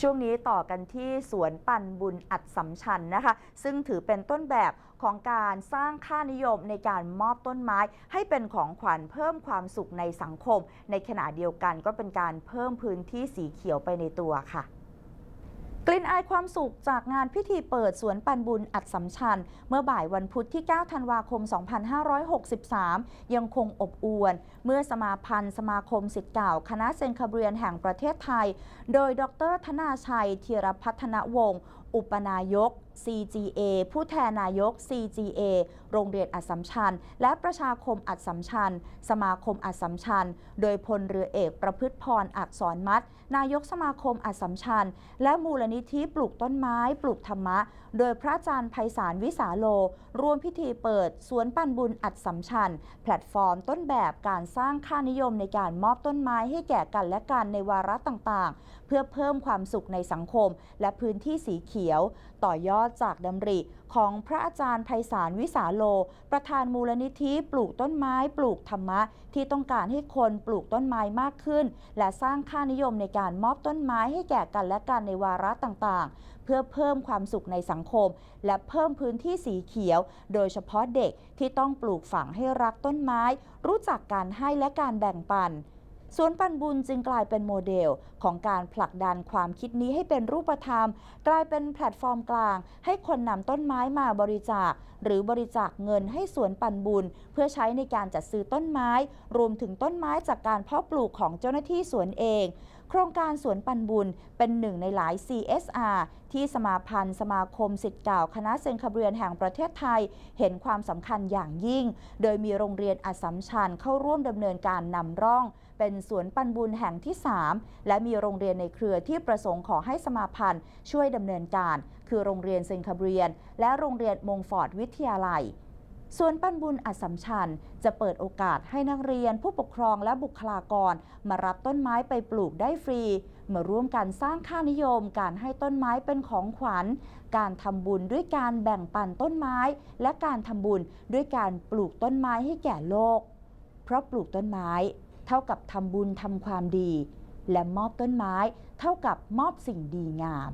ช่วงนี้ต่อกันที่สวนปันบุญอัดสำชันนะคะ ซึ่งถือเป็นต้นแบบของการสร้างค่านิยมในการมอบต้นไม้ ให้เป็นของขวัญเพิ่มความสุขในสังคม ในขณะเดียวกันก็เป็นการเพิ่มพื้นที่สีเขียวไปในตัวค่ะ กลิ่นอายความสุขจากงานพิธีเปิดสวนปันบุญอัดสำชัน เมื่อบ่ายวันพุธที่ 9 ธันวาคม 2563 ยังคงอบอวล เมื่อสมาพันธ์สมาคมสิทธิ์เก่า คณะเซนคาเบรียนแห่งประเทศไทย โดยดรธนาชัยธีรพัฒนวงศ์อุปนายก CGA ผู้แทนนายก CGA โรงเรียนอัสสัมชัญ และประชาคมอัสสัมชัญ สมาคมอัสสัมชัญ โดยพลเรือเอกประพฤติพรอักษรมัดนายกสมาคมอัสสัมชัญ และมูลนิธิปลูกต้นไม้ ปลูกธรรมะ โดยพระอาจารย์ไพศาลวิสาโล ร่วมพิธีเปิด สวนปันบุญอัดสัมชัญ แพลตฟอร์มต้นแบบการสร้างค่านิยมในการมอบต้นไม้ให้แก่กันและกันในวาระต่างๆ เพื่อเพิ่มความสุขในสังคม และพื้นที่สีเขียวต่อยอดจากดำริของพระอาจารย์ไพศาลวิสาโล ประธานมูลนิธิปลูกต้นไม้ปลูกธรรมะ ที่ต้องการให้คนปลูกต้นไม้มากขึ้น และสร้างค่านิยมในการมอบต้นไม้ให้แก่กันและกันในวาระต่างๆ เพื่อเพิ่มความสุขในสังคม และเพิ่มพื้นที่สีเขียว โดยเฉพาะเด็กที่ต้องปลูกฝังให้รักต้นไม้ รู้จักการให้และการแบ่งปัน สวนปันบุญจึงกลายเป็นโมเดลของการผลักดันความคิดนี้ให้เป็นรูปธรรม กลายเป็นแพลตฟอร์มกลาง ให้คนนำต้นไม้มาบริจาค หรือบริจาคเงินให้สวนปันบุญ เพื่อใช้ในการจัดซื้อต้นไม้ รวมถึงต้นไม้จากการเพาะปลูกของเจ้าหน้าที่สวนเอง โครงการสวนปันบุญเป็นหนึ่งในหลาย CSR ที่สมาพันธ์สมาคมสิทธิ์เก่าคณะเซนคาเบรียนแห่งประเทศไทย เห็นความสำคัญอย่างยิ่ง โดยมีโรงเรียนอัสสัมชัญเข้าร่วมดำเนินการนำร่อง เป็นสวนปันบุญแห่งที่ 3 และมีโรงเรียนในเครือที่ประสงค์ขอให้สมาพันธ์ช่วยดำเนินการ คือโรงเรียนเซนคาเบรียน และโรงเรียนมงฟอร์ดวิทยาลัย ส่วนปันบุญอัสสัมชัญจะเปิดโอกาสให้นักเรียนผู้ปกครองและบุคลากร มารับต้นไม้ไปปลูกได้ฟรี มาร่วมกันสร้างค่านิยม การให้ต้นไม้เป็นของขวัญ การทำบุญด้วยการแบ่งปันต้นไม้ และการทำบุญด้วยการปลูกต้นไม้ให้แก่โลก เพราะปลูกต้นไม้ เท่ากับทำบุญทำความดี และมอบต้นไม้ เท่ากับมอบสิ่งดีงาม